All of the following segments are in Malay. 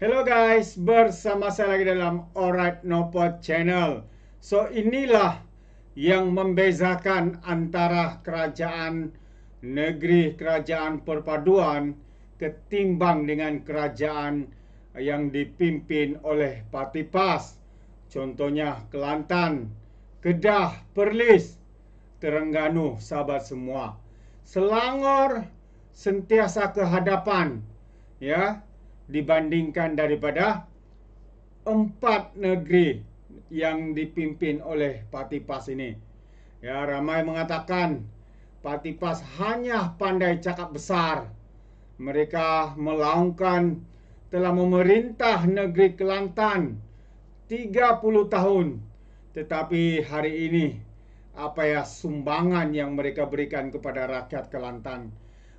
Hello guys, bersama saya lagi dalam Alright Nopot Channel. So inilah yang membezakan antara kerajaan negeri kerajaan perpaduan ketimbang dengan kerajaan yang dipimpin oleh parti PAS. Contohnya Kelantan, Kedah, Perlis, Terengganu, sahabat semua. Selangor sentiasa ke hadapan ya dibandingkan daripada empat negeri yang dipimpin oleh Parti PAS ini. Ya, ramai mengatakan Parti PAS hanya pandai cakap besar. Mereka melaungkan telah memerintah negeri Kelantan 30 tahun. Tetapi hari ini apa ya sumbangan yang mereka berikan kepada rakyat Kelantan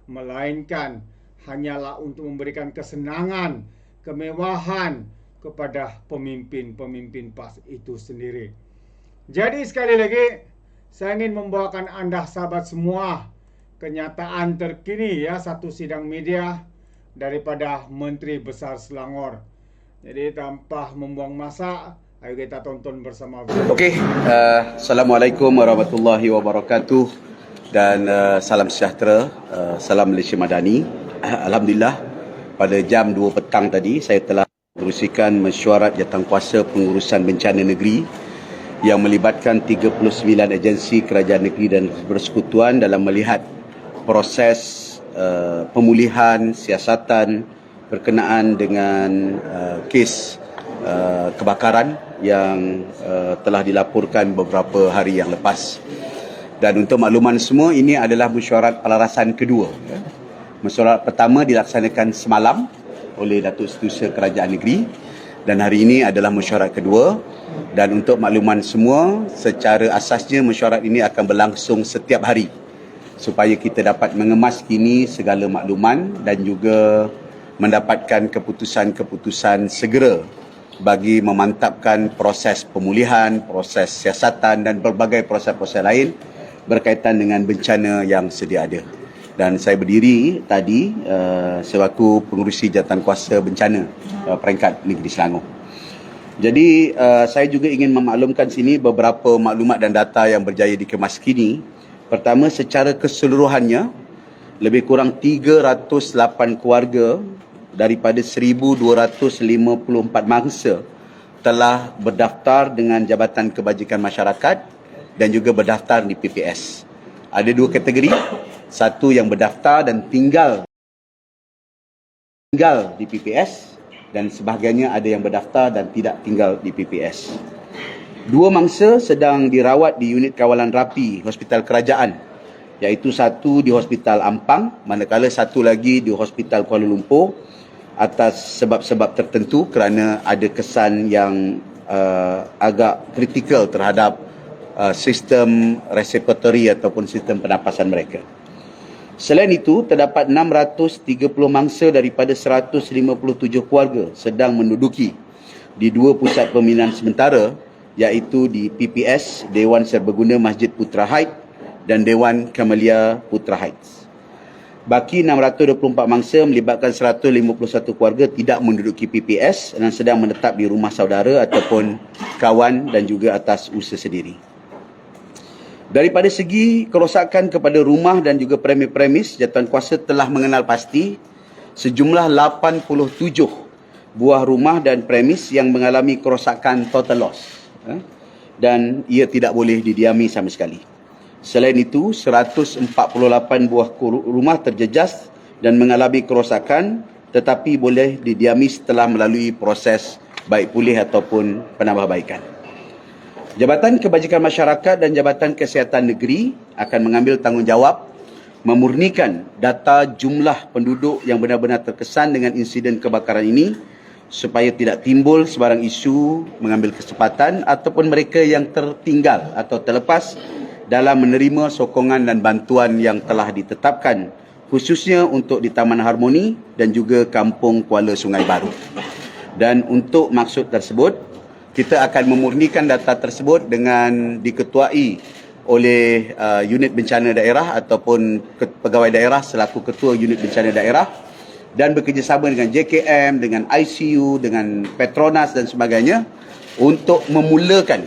melainkan hanyalah untuk memberikan kesenangan, kemewahan kepada pemimpin-pemimpin PAS itu sendiri. Jadi sekali lagi saya ingin membawakan anda sahabat semua kenyataan terkini ya satu sidang media daripada Menteri Besar Selangor. Jadi tanpa membuang masa, ayo kita tonton bersama. Okey, uh, Assalamualaikum warahmatullahi wabarakatuh dan uh, salam sejahtera, uh, salam Malaysia Madani. Alhamdulillah pada jam 2 petang tadi saya telah menerusikan mesyuarat jawatankuasa pengurusan bencana negeri yang melibatkan 39 agensi kerajaan negeri dan bersekutuan dalam melihat proses uh, pemulihan siasatan berkenaan dengan uh, kes uh, kebakaran yang uh, telah dilaporkan beberapa hari yang lepas. Dan untuk makluman semua ini adalah mesyuarat pelarasan kedua. Mesyuarat pertama dilaksanakan semalam oleh Datuk Setiausaha Kerajaan Negeri. Dan hari ini adalah mesyuarat kedua. Dan untuk makluman semua secara asasnya mesyuarat ini akan berlangsung setiap hari. Supaya kita dapat mengemas kini segala makluman dan juga mendapatkan keputusan-keputusan segera bagi memantapkan proses pemulihan, proses siasatan dan berbagai proses-proses lain berkaitan dengan bencana yang sedia ada dan saya berdiri tadi uh, sewaktu pengurusi jawatankuasa bencana uh, peringkat negeri Selangor. Jadi uh, saya juga ingin memaklumkan sini beberapa maklumat dan data yang berjaya dikemas kini. Pertama secara keseluruhannya lebih kurang 308 keluarga daripada 1254 mangsa telah berdaftar dengan Jabatan Kebajikan Masyarakat dan juga berdaftar di PPS. Ada dua kategori satu yang berdaftar dan tinggal tinggal di PPS dan sebahagiannya ada yang berdaftar dan tidak tinggal di PPS. Dua mangsa sedang dirawat di unit kawalan rapi Hospital Kerajaan iaitu satu di Hospital Ampang manakala satu lagi di Hospital Kuala Lumpur atas sebab-sebab tertentu kerana ada kesan yang uh, agak kritikal terhadap uh, sistem respiratory ataupun sistem pernafasan mereka. Selain itu, terdapat 630 mangsa daripada 157 keluarga sedang menduduki di dua pusat pembinaan sementara iaitu di PPS, Dewan Serbaguna Masjid Putra Heights dan Dewan Kamalia Putra Heights. Baki 624 mangsa melibatkan 151 keluarga tidak menduduki PPS dan sedang menetap di rumah saudara ataupun kawan dan juga atas usaha sendiri. Daripada segi kerosakan kepada rumah dan juga premis-premis, jatuhan kuasa telah mengenal pasti sejumlah 87 buah rumah dan premis yang mengalami kerosakan total loss. Eh, dan ia tidak boleh didiami sama sekali. Selain itu, 148 buah rumah terjejas dan mengalami kerosakan tetapi boleh didiami setelah melalui proses baik pulih ataupun penambahbaikan. Jabatan Kebajikan Masyarakat dan Jabatan Kesihatan Negeri akan mengambil tanggungjawab memurnikan data jumlah penduduk yang benar-benar terkesan dengan insiden kebakaran ini supaya tidak timbul sebarang isu mengambil kesempatan ataupun mereka yang tertinggal atau terlepas dalam menerima sokongan dan bantuan yang telah ditetapkan khususnya untuk di Taman Harmoni dan juga Kampung Kuala Sungai Baru. Dan untuk maksud tersebut, kita akan memurnikan data tersebut dengan diketuai oleh uh, unit bencana daerah ataupun pegawai daerah selaku ketua unit bencana daerah dan bekerjasama dengan JKM, dengan ICU, dengan Petronas dan sebagainya untuk memulakan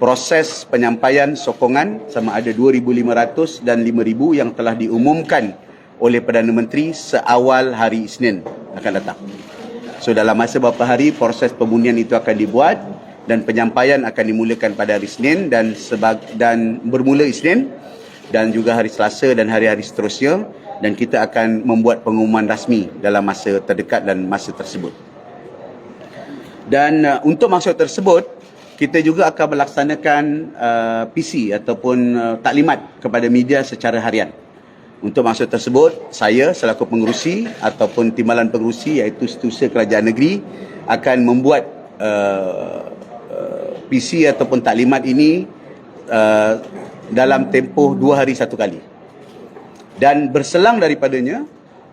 proses penyampaian sokongan sama ada 2,500 dan 5,000 yang telah diumumkan oleh Perdana Menteri seawal hari Isnin akan datang. So dalam masa beberapa hari proses pembunyian itu akan dibuat dan penyampaian akan dimulakan pada hari Isnin dan sebag dan bermula Isnin dan juga hari Selasa dan hari-hari seterusnya dan kita akan membuat pengumuman rasmi dalam masa terdekat dan masa tersebut. Dan uh, untuk masa tersebut kita juga akan melaksanakan uh, PC ataupun uh, taklimat kepada media secara harian. Untuk masa tersebut, saya selaku pengurusi ataupun timbalan pengurusi iaitu Setiausaha Kerajaan Negeri akan membuat uh, uh, PC ataupun taklimat ini uh, dalam tempoh dua hari satu kali. Dan berselang daripadanya,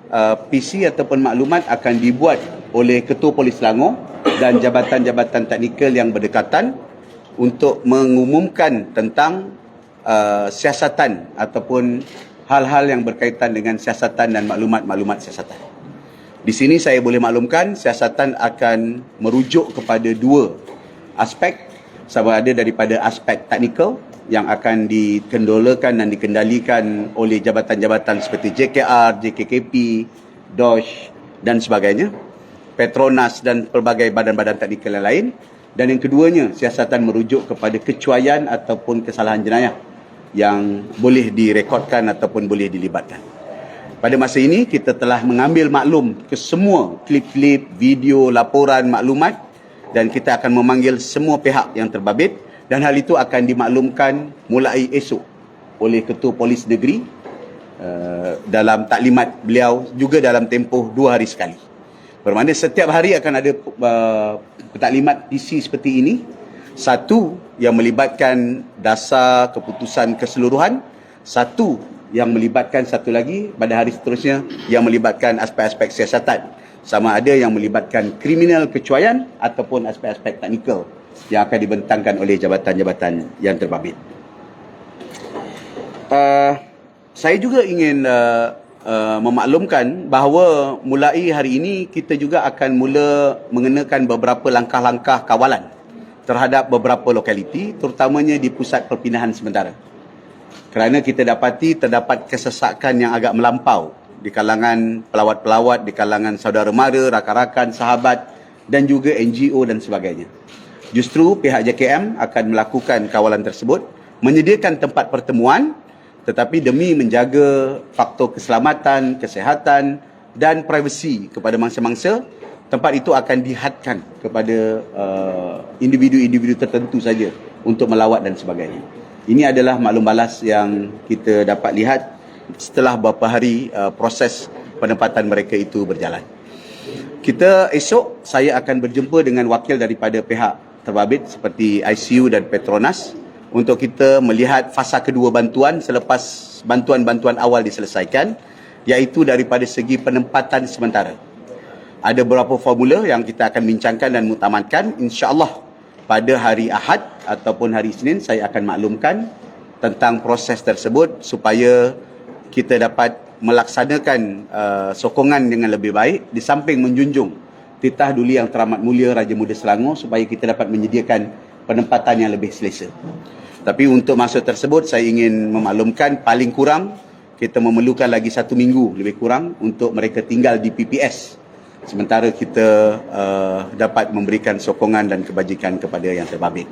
uh, PC ataupun maklumat akan dibuat oleh Ketua Polis Selangor dan jabatan-jabatan teknikal yang berdekatan untuk mengumumkan tentang uh, siasatan ataupun hal-hal yang berkaitan dengan siasatan dan maklumat-maklumat siasatan. Di sini saya boleh maklumkan siasatan akan merujuk kepada dua aspek. Sama ada daripada aspek teknikal yang akan dikendolakan dan dikendalikan oleh jabatan-jabatan seperti JKR, JKKP, DOSH dan sebagainya. Petronas dan pelbagai badan-badan teknikal yang lain. Dan yang keduanya siasatan merujuk kepada kecuaian ataupun kesalahan jenayah yang boleh direkodkan ataupun boleh dilibatkan. Pada masa ini kita telah mengambil maklum ke semua klip-klip, video, laporan, maklumat dan kita akan memanggil semua pihak yang terbabit dan hal itu akan dimaklumkan mulai esok oleh Ketua Polis Negeri uh, dalam taklimat beliau juga dalam tempoh dua hari sekali. Bermakna setiap hari akan ada uh, taklimat PC seperti ini. Satu yang melibatkan dasar keputusan keseluruhan. Satu yang melibatkan satu lagi pada hari seterusnya yang melibatkan aspek-aspek siasatan. Sama ada yang melibatkan kriminal kecuaian ataupun aspek-aspek teknikal yang akan dibentangkan oleh jabatan-jabatan yang terbabit. Uh, saya juga ingin uh, uh, memaklumkan bahawa mulai hari ini kita juga akan mula mengenakan beberapa langkah-langkah kawalan terhadap beberapa lokaliti terutamanya di pusat perpindahan sementara. Kerana kita dapati terdapat kesesakan yang agak melampau di kalangan pelawat-pelawat, di kalangan saudara mara, rakan-rakan, sahabat dan juga NGO dan sebagainya. Justru pihak JKM akan melakukan kawalan tersebut, menyediakan tempat pertemuan tetapi demi menjaga faktor keselamatan, kesehatan dan privasi kepada mangsa-mangsa, tempat itu akan dihadkan kepada uh, individu-individu tertentu saja untuk melawat dan sebagainya. Ini adalah maklum balas yang kita dapat lihat setelah beberapa hari uh, proses penempatan mereka itu berjalan. Kita esok saya akan berjumpa dengan wakil daripada pihak terbabit seperti ICU dan Petronas untuk kita melihat fasa kedua bantuan selepas bantuan-bantuan awal diselesaikan iaitu daripada segi penempatan sementara. Ada beberapa formula yang kita akan bincangkan dan mutamatkan insya-Allah pada hari Ahad ataupun hari Isnin saya akan maklumkan tentang proses tersebut supaya kita dapat melaksanakan uh, sokongan dengan lebih baik di samping menjunjung titah duli yang teramat mulia Raja Muda Selangor supaya kita dapat menyediakan penempatan yang lebih selesa. Tapi untuk masa tersebut saya ingin memaklumkan paling kurang kita memerlukan lagi satu minggu lebih kurang untuk mereka tinggal di PPS. Sementara kita uh, dapat memberikan sokongan dan kebajikan kepada yang terbabit.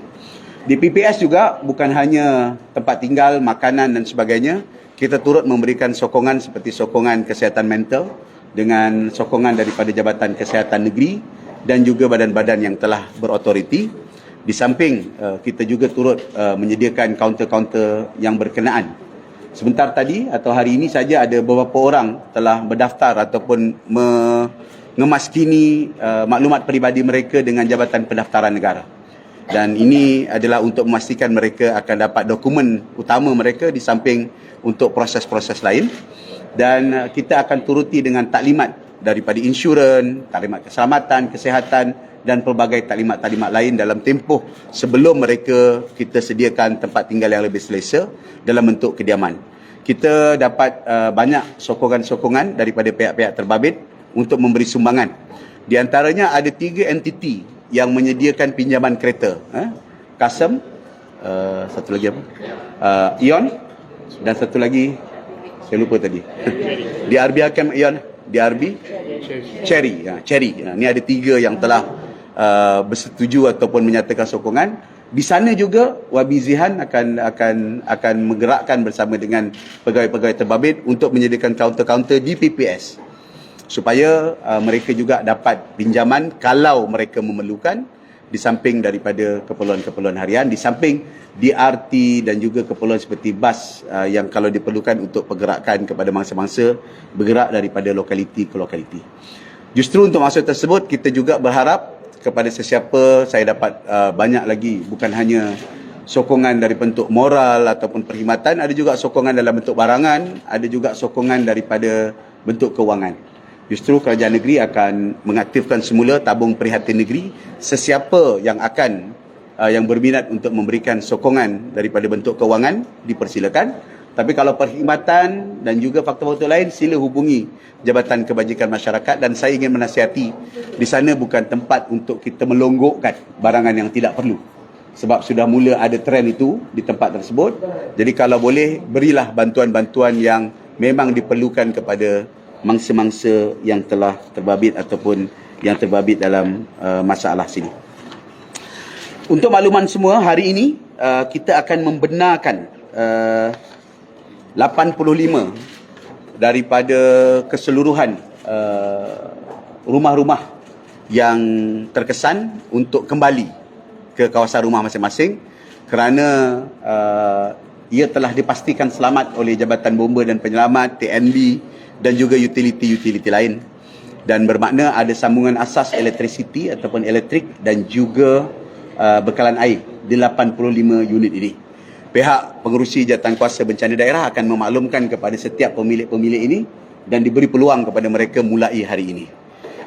Di PPS juga bukan hanya tempat tinggal, makanan dan sebagainya. Kita turut memberikan sokongan seperti sokongan kesihatan mental dengan sokongan daripada Jabatan Kesihatan Negeri dan juga badan-badan yang telah berotoriti di samping uh, kita juga turut uh, menyediakan kaunter-kaunter yang berkenaan. Sebentar tadi atau hari ini saja ada beberapa orang telah berdaftar ataupun mengemaskini uh, maklumat peribadi mereka dengan Jabatan Pendaftaran Negara. Dan ini adalah untuk memastikan mereka akan dapat dokumen utama mereka di samping untuk proses-proses lain. Dan uh, kita akan turuti dengan taklimat daripada insurans, taklimat keselamatan, kesehatan, dan pelbagai taklimat-taklimat lain dalam tempoh sebelum mereka kita sediakan tempat tinggal yang lebih selesa dalam bentuk kediaman. Kita dapat uh, banyak sokongan-sokongan daripada pihak-pihak terbabit untuk memberi sumbangan. Di antaranya ada tiga entiti yang menyediakan pinjaman kereta. Eh? Kasem, uh, satu lagi apa? Uh, Ion dan satu lagi saya lupa tadi. DRB akan Ion, DRB Cherry. Ya, Cherry. Ya, ni ada tiga yang telah uh, bersetuju ataupun menyatakan sokongan. Di sana juga Wabi Zihan akan akan akan menggerakkan bersama dengan pegawai-pegawai terbabit untuk menyediakan kaunter-kaunter di PPS supaya uh, mereka juga dapat pinjaman kalau mereka memerlukan di samping daripada keperluan-keperluan harian di samping DRT dan juga keperluan seperti bas uh, yang kalau diperlukan untuk pergerakan kepada mangsa-mangsa bergerak daripada lokaliti ke lokaliti. Justru untuk maksud tersebut kita juga berharap kepada sesiapa saya dapat uh, banyak lagi bukan hanya sokongan dari bentuk moral ataupun perkhidmatan ada juga sokongan dalam bentuk barangan ada juga sokongan daripada bentuk kewangan justru kerajaan negeri akan mengaktifkan semula tabung prihatin negeri sesiapa yang akan uh, yang berminat untuk memberikan sokongan daripada bentuk kewangan dipersilakan tapi kalau perkhidmatan dan juga faktor-faktor lain sila hubungi Jabatan Kebajikan Masyarakat dan saya ingin menasihati di sana bukan tempat untuk kita melonggokkan barangan yang tidak perlu. Sebab sudah mula ada trend itu di tempat tersebut. Jadi kalau boleh berilah bantuan-bantuan yang memang diperlukan kepada mangsa-mangsa yang telah terbabit ataupun yang terbabit dalam uh, masalah sini. Untuk makluman semua, hari ini uh, kita akan membenarkan uh, 85 daripada keseluruhan uh, rumah-rumah yang terkesan untuk kembali ke kawasan rumah masing-masing kerana uh, ia telah dipastikan selamat oleh Jabatan Bomba dan Penyelamat, TNB dan juga utility-utility lain dan bermakna ada sambungan asas elektrisiti ataupun elektrik dan juga uh, bekalan air di 85 unit ini pihak pengurusi jawatan kuasa bencana daerah akan memaklumkan kepada setiap pemilik-pemilik ini dan diberi peluang kepada mereka mulai hari ini.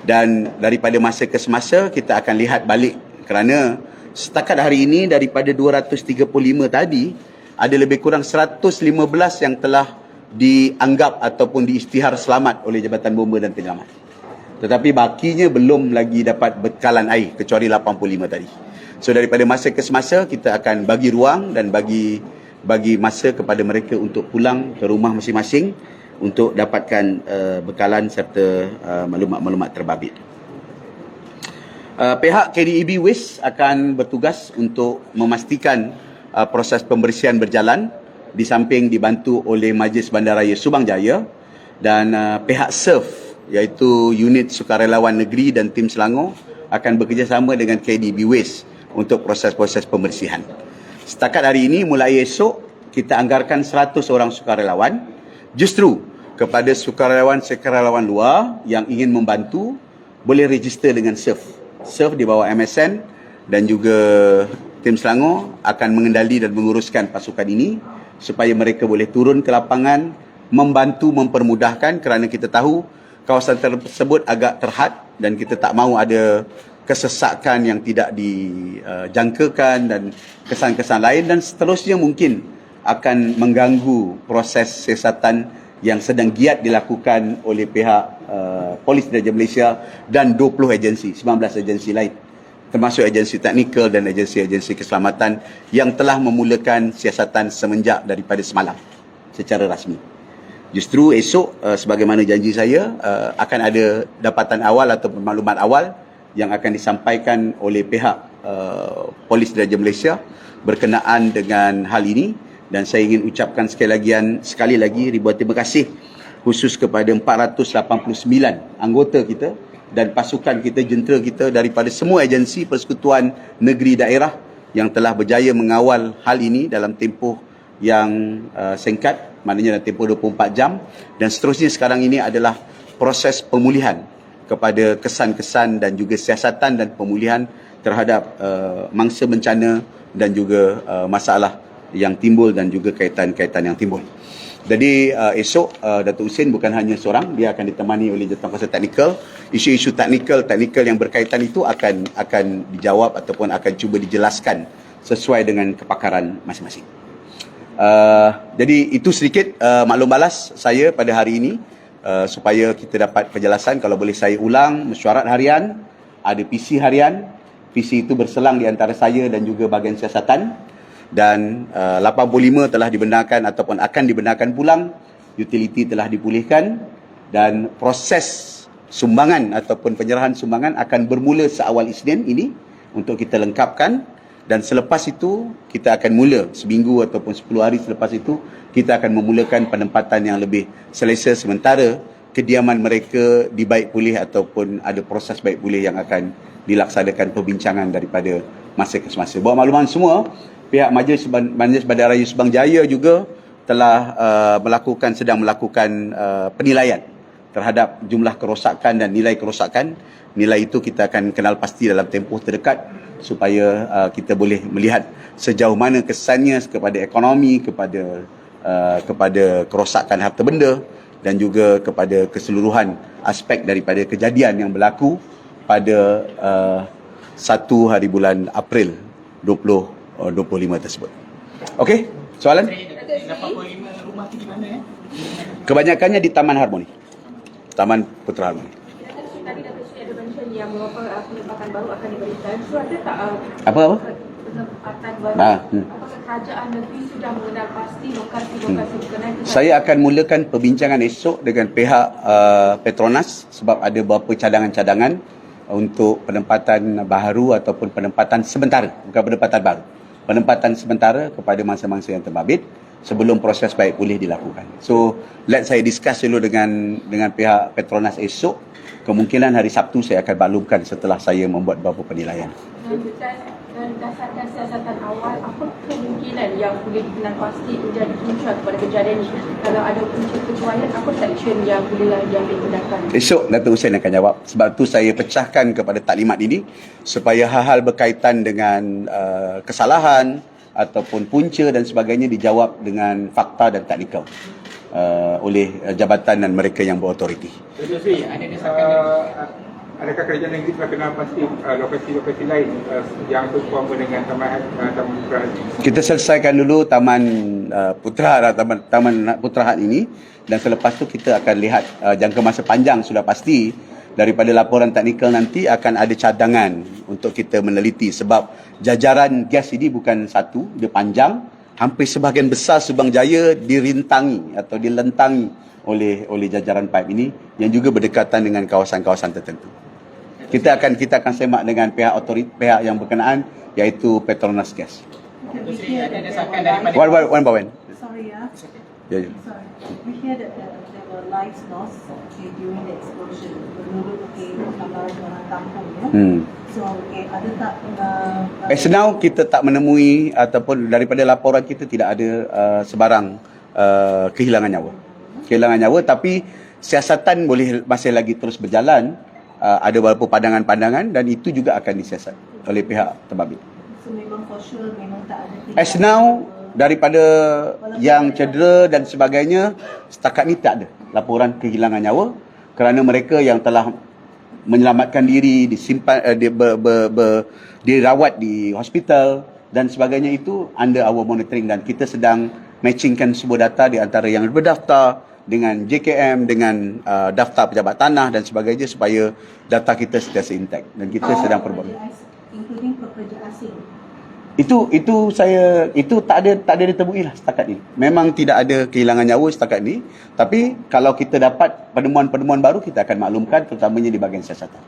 Dan daripada masa ke semasa kita akan lihat balik kerana setakat hari ini daripada 235 tadi ada lebih kurang 115 yang telah dianggap ataupun diisytihar selamat oleh Jabatan Bomba dan Penyelamat. Tetapi bakinya belum lagi dapat bekalan air kecuali 85 tadi. So daripada masa ke semasa kita akan bagi ruang dan bagi bagi masa kepada mereka untuk pulang ke rumah masing-masing untuk dapatkan uh, bekalan serta uh, maklumat-maklumat terbabit. Uh, pihak KDEB WIS akan bertugas untuk memastikan uh, proses pembersihan berjalan di samping dibantu oleh Majlis Bandaraya Subang Jaya dan uh, pihak SURF iaitu unit sukarelawan negeri dan tim Selangor akan bekerjasama dengan KDB Waste untuk proses-proses pembersihan. Setakat hari ini mulai esok kita anggarkan 100 orang sukarelawan justru kepada sukarelawan-sukarelawan luar yang ingin membantu boleh register dengan SURF. SURF di bawah MSN dan juga tim Selangor akan mengendali dan menguruskan pasukan ini supaya mereka boleh turun ke lapangan membantu mempermudahkan kerana kita tahu kawasan tersebut agak terhad dan kita tak mahu ada kesesakan yang tidak dijangkakan dan kesan-kesan lain dan seterusnya mungkin akan mengganggu proses siasatan yang sedang giat dilakukan oleh pihak uh, Polis Diraja Malaysia dan 20 agensi, 19 agensi lain termasuk agensi teknikal dan agensi-agensi keselamatan yang telah memulakan siasatan semenjak daripada semalam secara rasmi. Justru esok uh, sebagaimana janji saya uh, akan ada dapatan awal atau maklumat awal yang akan disampaikan oleh pihak uh, Polis Diraja Malaysia berkenaan dengan hal ini dan saya ingin ucapkan sekali lagi sekali lagi ribuan terima kasih khusus kepada 489 anggota kita dan pasukan kita jentera kita daripada semua agensi persekutuan negeri daerah yang telah berjaya mengawal hal ini dalam tempoh yang uh, singkat maknanya dalam tempoh 24 jam dan seterusnya sekarang ini adalah proses pemulihan kepada kesan-kesan dan juga siasatan dan pemulihan terhadap uh, mangsa bencana dan juga uh, masalah yang timbul dan juga kaitan-kaitan yang timbul. Jadi uh, esok uh, Datuk Hussein bukan hanya seorang, dia akan ditemani oleh jawatankuasa teknikal. Isu-isu teknikal teknikal yang berkaitan itu akan akan dijawab ataupun akan cuba dijelaskan sesuai dengan kepakaran masing-masing. Uh, jadi itu sedikit uh, maklum balas saya pada hari ini uh, supaya kita dapat penjelasan kalau boleh saya ulang mesyuarat harian ada PC harian PC itu berselang di antara saya dan juga bahagian siasatan dan uh, 85 telah dibenarkan ataupun akan dibenarkan pulang utility telah dipulihkan dan proses sumbangan ataupun penyerahan sumbangan akan bermula seawal Isnin ini untuk kita lengkapkan dan selepas itu kita akan mula seminggu ataupun 10 hari selepas itu kita akan memulakan penempatan yang lebih selesa sementara kediaman mereka dibaik pulih ataupun ada proses baik pulih yang akan dilaksanakan perbincangan daripada masa ke semasa. Bawa makluman semua, pihak Majlis Majlis Bandaraya Subang Jaya juga telah uh, melakukan sedang melakukan uh, penilaian terhadap jumlah kerosakan dan nilai kerosakan. Nilai itu kita akan kenal pasti dalam tempoh terdekat supaya uh, kita boleh melihat sejauh mana kesannya kepada ekonomi, kepada uh, kepada kerosakan harta benda dan juga kepada keseluruhan aspek daripada kejadian yang berlaku pada uh, 1 hari bulan April 2025 uh, tersebut. Okey, soalan? Kebanyakannya di Taman Harmoni. Taman Putra Harmoni yang penempatan baru akan diberikan. So ada tak uh, apa apa? Penempatan baru. Ah, hmm. Apakah kerajaan negeri sudah mengenal pasti lokasi-lokasi hmm. Saya akan mulakan perbincangan esok dengan pihak uh, Petronas sebab ada beberapa cadangan-cadangan untuk penempatan baru ataupun penempatan sementara, bukan penempatan baru. Penempatan sementara kepada masa-masa yang terbabit sebelum proses baik pulih dilakukan. So, let saya discuss dulu dengan dengan pihak Petronas esok kemungkinan hari Sabtu saya akan maklumkan setelah saya membuat beberapa penilaian. Berdasarkan siasatan awal, apa kemungkinan yang boleh dikenal pasti menjadi punca kepada kejadian ini? Kalau ada punca kecuaian, apa section yang boleh diambil tindakan? Esok Dato' Hussein akan jawab. Sebab tu saya pecahkan kepada taklimat ini supaya hal-hal berkaitan dengan uh, kesalahan ataupun punca dan sebagainya dijawab dengan fakta dan taknikal uh, oleh uh, jabatan dan mereka yang berautoriti. ada desakan uh, Adakah kerajaan negeri telah kenal pasti uh, lokasi-lokasi lain uh, yang bersama dengan Taman uh, Taman Putra Kita selesaikan dulu Taman uh, Putra Taman Taman Putra ini. Dan selepas tu kita akan lihat uh, jangka masa panjang sudah pasti. Daripada laporan teknikal nanti akan ada cadangan untuk kita meneliti. Sebab jajaran gas ini bukan satu dia panjang. Hampir sebahagian besar Subang Jaya dirintangi atau dilentangi oleh oleh jajaran pipe ini. Yang juga berdekatan dengan kawasan-kawasan tertentu. Kita akan kita akan semak dengan pihak otorit pihak yang berkenaan iaitu Petronas Gas. One, one, one by one. Sorry ya. Yeah, yeah. Sorry. We hear that there were lives lost okay, during the explosion. Menurut okay, orang kampung ya. Hmm. So, okay, ada tak uh, Eh, senang kita tak menemui ataupun daripada laporan kita tidak ada uh, sebarang uh, kehilangan nyawa. Kehilangan nyawa tapi siasatan boleh masih lagi terus berjalan. Uh, ada beberapa pandangan-pandangan dan itu juga akan disiasat oleh pihak terbabit. So memang for sure memang tak ada. As now daripada yang cedera dan sebagainya setakat ni tak ada laporan kehilangan nyawa kerana mereka yang telah menyelamatkan diri disimpan uh, di, ber, ber, ber, dirawat di hospital dan sebagainya itu under our monitoring dan kita sedang matchingkan sebuah data di antara yang berdaftar dengan JKM dengan uh, daftar pejabat tanah dan sebagainya supaya data kita sentiasa intact dan kita oh, sedang perbuat including pekerja asing itu itu saya itu tak ada tak ada ditemui lah setakat ni. Memang tidak ada kehilangan nyawa setakat ni. Tapi kalau kita dapat penemuan-penemuan baru kita akan maklumkan terutamanya di bahagian siasatan.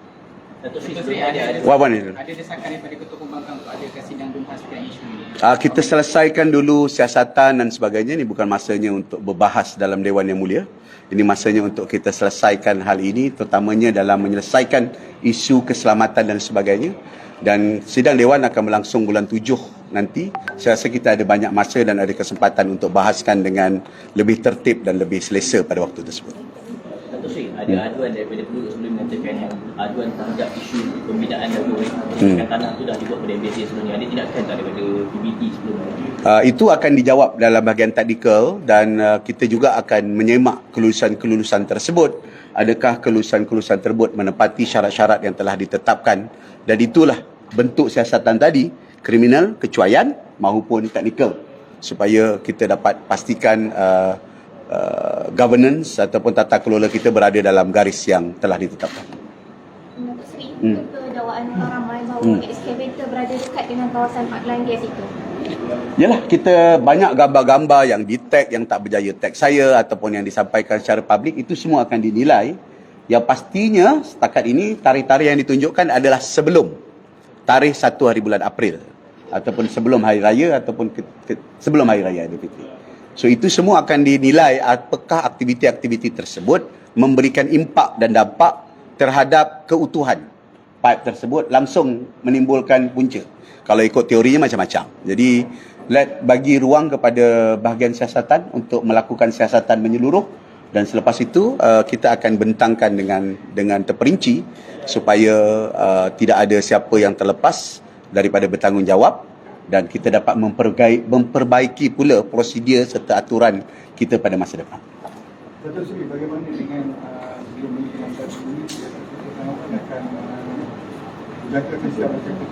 Datuk Sri ada ada, ada, ada, ada desakan daripada Ketua Pembangkang untuk ada sidang tuntas isu ini. Uh, kita selesaikan dulu siasatan dan sebagainya. Ini bukan masanya untuk berbahas dalam Dewan Yang Mulia. Ini masanya untuk kita selesaikan hal ini terutamanya dalam menyelesaikan isu keselamatan dan sebagainya dan sidang dewan akan berlangsung bulan tujuh nanti saya rasa kita ada banyak masa dan ada kesempatan untuk bahaskan dengan lebih tertib dan lebih selesa pada waktu tersebut. Ada aduan daripada penduduk sebelum mengatakan yang aduan terhadap isu pembinaan dan hmm. tanah itu dah dibuat pada MBC sebelumnya. Ada tindakan tak daripada PBT sebelumnya? Uh, itu akan dijawab dalam bahagian taktikal dan uh, kita juga akan menyemak kelulusan-kelulusan tersebut. Adakah kelulusan-kelulusan tersebut menepati syarat-syarat yang telah ditetapkan dan itulah bentuk siasatan tadi, kriminal, kecuaian maupun teknikal supaya kita dapat pastikan uh, uh, governance ataupun tata kelola kita berada dalam garis yang telah ditetapkan. Hmm. orang ramai bahawa Hmm. excavator berada dekat dengan kawasan pipeline gas itu? Yalah, kita banyak gambar-gambar yang di tag, yang tak berjaya tag saya ataupun yang disampaikan secara publik, itu semua akan dinilai. Yang pastinya setakat ini tarikh-tarikh yang ditunjukkan adalah sebelum tarikh 1 hari bulan April ataupun sebelum hari raya ataupun ke, ke, sebelum hari raya Aidilfitri. So itu semua akan dinilai apakah aktiviti-aktiviti tersebut memberikan impak dan dampak terhadap keutuhan pipe tersebut langsung menimbulkan punca. Kalau ikut teorinya macam-macam. Jadi let bagi ruang kepada bahagian siasatan untuk melakukan siasatan menyeluruh dan selepas itu uh, kita akan bentangkan dengan dengan terperinci supaya uh, tidak ada siapa yang terlepas daripada bertanggungjawab dan kita dapat memperbaiki, memperbaiki pula prosedur serta aturan kita pada masa depan. Datuk Seri, bagaimana dengan uh, sebelum ini dengan satu ini, kita akan uh, jaga kesiapan kita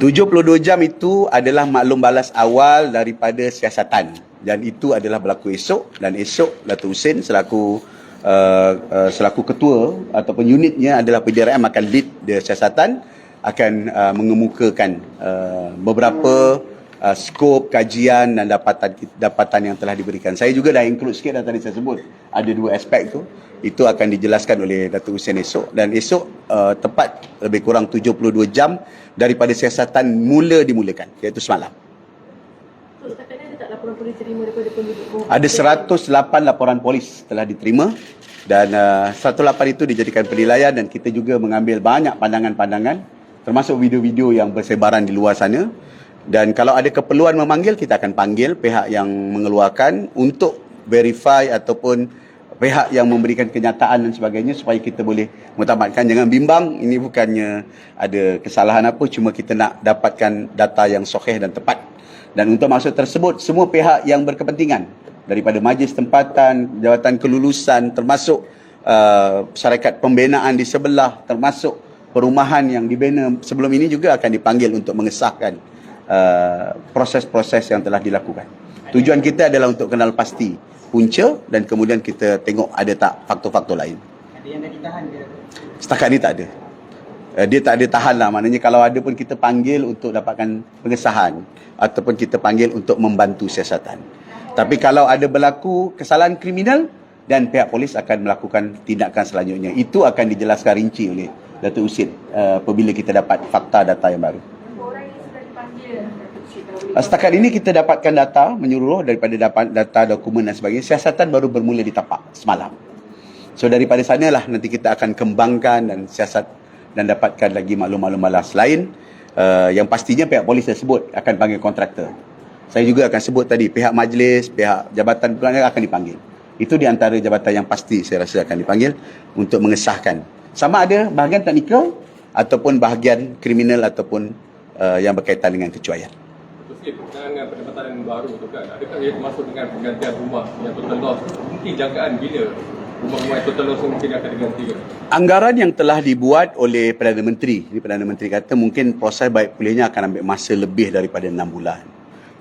72 jam. itu adalah maklum balas awal daripada siasatan. Dan itu adalah berlaku esok. Dan esok Datuk Hussein selaku uh, uh, selaku ketua ataupun unitnya adalah PDRM akan lead the siasatan akan uh, mengemukakan uh, beberapa uh, skop kajian dan dapatan dapatan yang telah diberikan. Saya juga dah include sikit dah tadi saya sebut ada dua aspek tu itu akan dijelaskan oleh Datuk Hussein esok dan esok uh, tepat lebih kurang 72 jam daripada siasatan mula dimulakan iaitu semalam. So? Ada 108 laporan polis telah diterima dan uh, 108 itu dijadikan penilaian dan kita juga mengambil banyak pandangan-pandangan termasuk video-video yang bersebaran di luar sana. Dan kalau ada keperluan memanggil kita akan panggil pihak yang mengeluarkan untuk verify ataupun pihak yang memberikan kenyataan dan sebagainya supaya kita boleh mutamatkan. Jangan bimbang ini bukannya ada kesalahan apa cuma kita nak dapatkan data yang sahih dan tepat. Dan untuk maksud tersebut semua pihak yang berkepentingan daripada majlis tempatan jawatan kelulusan termasuk uh, syarikat pembinaan di sebelah termasuk perumahan yang dibina sebelum ini juga akan dipanggil untuk mengesahkan uh, proses-proses yang telah dilakukan tujuan kita adalah untuk kenal pasti punca dan kemudian kita tengok ada tak faktor-faktor lain. Ada yang dah ditahan ke? Setakat ni tak ada. Uh, dia tak ada tahan lah. Maknanya kalau ada pun kita panggil untuk dapatkan pengesahan ataupun kita panggil untuk membantu siasatan. Tapi kalau ada berlaku kesalahan kriminal dan pihak polis akan melakukan tindakan selanjutnya. Itu akan dijelaskan rinci oleh Datuk Usin uh, apabila kita dapat fakta data yang baru. Uh, Setakat ini kita dapatkan data menyeluruh daripada dapat data dokumen dan sebagainya. Siasatan baru bermula ditapak semalam. So daripada sanalah nanti kita akan kembangkan dan siasat dan dapatkan lagi maklum-maklum balas lain. Uh, yang pastinya pihak polis tersebut akan panggil kontraktor. Saya juga akan sebut tadi pihak majlis, pihak jabatan pelanggan akan dipanggil. Itu di antara jabatan yang pasti saya rasa akan dipanggil untuk mengesahkan. Sama ada bahagian teknikal ataupun bahagian kriminal ataupun uh, yang berkaitan dengan kecuaian. Okey, berkenaan dengan pendapatan yang baru tu kan, adakah ia termasuk dengan penggantian rumah yang total loss? Mungkin jangkaan bila rumah-rumah yang total loss tu mungkin akan diganti ke? Anggaran yang telah dibuat oleh Perdana Menteri, ini Perdana Menteri kata mungkin proses baik pulihnya akan ambil masa lebih daripada 6 bulan.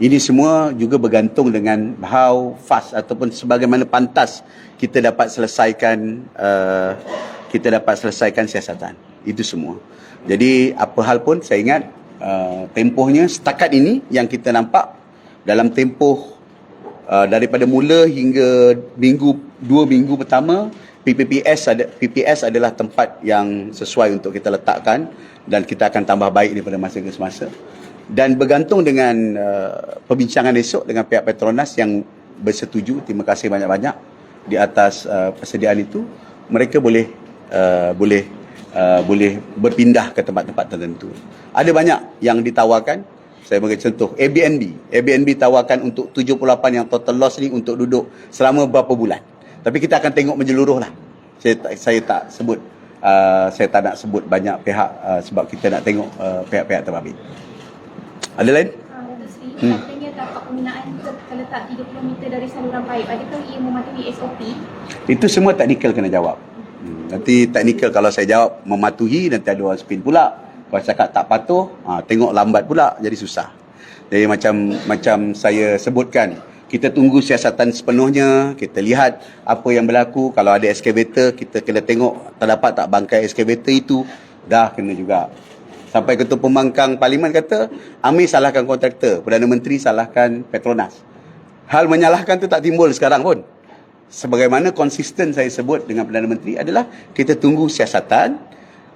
Ini semua juga bergantung dengan how fast ataupun sebagaimana pantas kita dapat selesaikan uh, kita dapat selesaikan siasatan. Itu semua. Jadi apa hal pun saya ingat uh, tempohnya setakat ini yang kita nampak dalam tempoh uh, daripada mula hingga minggu dua minggu pertama PPPS ada PPS adalah tempat yang sesuai untuk kita letakkan dan kita akan tambah baik daripada masa ke semasa dan bergantung dengan uh, perbincangan esok dengan pihak Petronas yang bersetuju terima kasih banyak-banyak di atas uh, persediaan itu mereka boleh uh, boleh uh, boleh berpindah ke tempat-tempat tertentu ada banyak yang ditawarkan saya bagi contoh Airbnb Airbnb tawarkan untuk 78 yang total loss ni untuk duduk selama berapa bulan tapi kita akan tengok menyeluruh lah saya tak, saya tak sebut uh, saya tak nak sebut banyak pihak uh, sebab kita nak tengok uh, pihak-pihak terbabit ada lain? Ah, Hmm. katanya tapak terletak 30 meter dari saluran paip. Adakah ia mematuhi SOP? Itu semua teknikal kena jawab. Hmm, nanti teknikal kalau saya jawab mematuhi nanti ada orang spin pula. Kalau cakap tak patuh, ha, tengok lambat pula jadi susah. Jadi macam macam saya sebutkan Kita tunggu siasatan sepenuhnya, kita lihat apa yang berlaku. Kalau ada excavator, kita kena tengok terdapat tak bangkai excavator itu. Dah kena juga. Sampai Ketua Pembangkang Parlimen kata, Amir salahkan kontraktor, Perdana Menteri salahkan Petronas. Hal menyalahkan tu tak timbul sekarang pun. Sebagaimana konsisten saya sebut dengan Perdana Menteri adalah kita tunggu siasatan.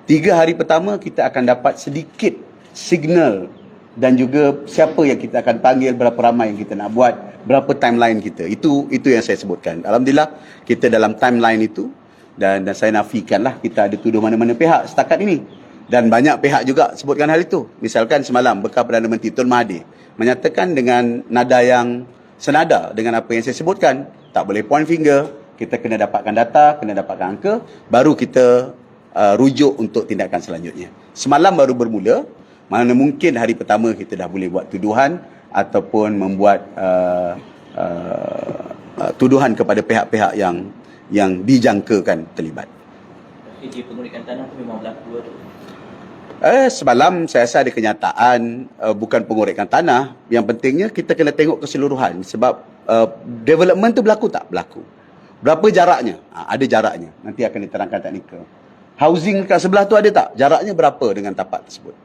Tiga hari pertama kita akan dapat sedikit signal dan juga siapa yang kita akan panggil, berapa ramai yang kita nak buat, berapa timeline kita. Itu itu yang saya sebutkan. Alhamdulillah kita dalam timeline itu dan dan saya nafikanlah kita ada tuduh mana-mana pihak setakat ini. Dan banyak pihak juga sebutkan hal itu. Misalkan semalam bekal Perdana Menteri Tun Mahathir menyatakan dengan nada yang senada dengan apa yang saya sebutkan, tak boleh point finger, kita kena dapatkan data, kena dapatkan angka, baru kita uh, rujuk untuk tindakan selanjutnya. Semalam baru bermula, mana mungkin hari pertama kita dah boleh buat tuduhan ataupun membuat uh, uh, uh, tuduhan kepada pihak-pihak yang yang dijangkakan terlibat. Kerja pengurikan tanah tu memang berlaku tu. Eh, semalam saya rasa ada kenyataan uh, bukan pengorekan tanah. Yang pentingnya kita kena tengok keseluruhan sebab uh, development tu berlaku tak? Berlaku. Berapa jaraknya? Ha, ada jaraknya. Nanti akan diterangkan teknikal. Housing kat sebelah tu ada tak? Jaraknya berapa dengan tapak tersebut?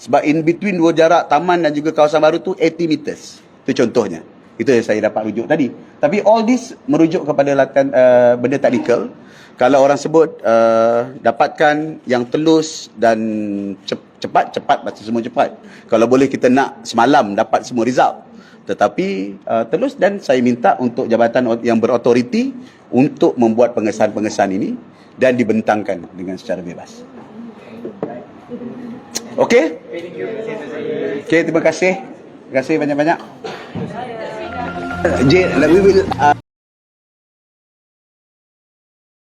Sebab in between dua jarak taman dan juga kawasan baru tu 80 meters. Itu contohnya. Itu yang saya dapat rujuk tadi. Tapi all this merujuk kepada latihan uh, benda teknikal. Kalau orang sebut uh, dapatkan yang telus dan cep- cepat, cepat pasti semua cepat. Kalau boleh kita nak semalam dapat semua result. Tetapi uh, telus dan saya minta untuk jabatan yang berautoriti untuk membuat pengesahan-pengesahan ini dan dibentangkan dengan secara bebas. Okey? Okey, terima kasih. Terima kasih banyak-banyak. J, we will uh,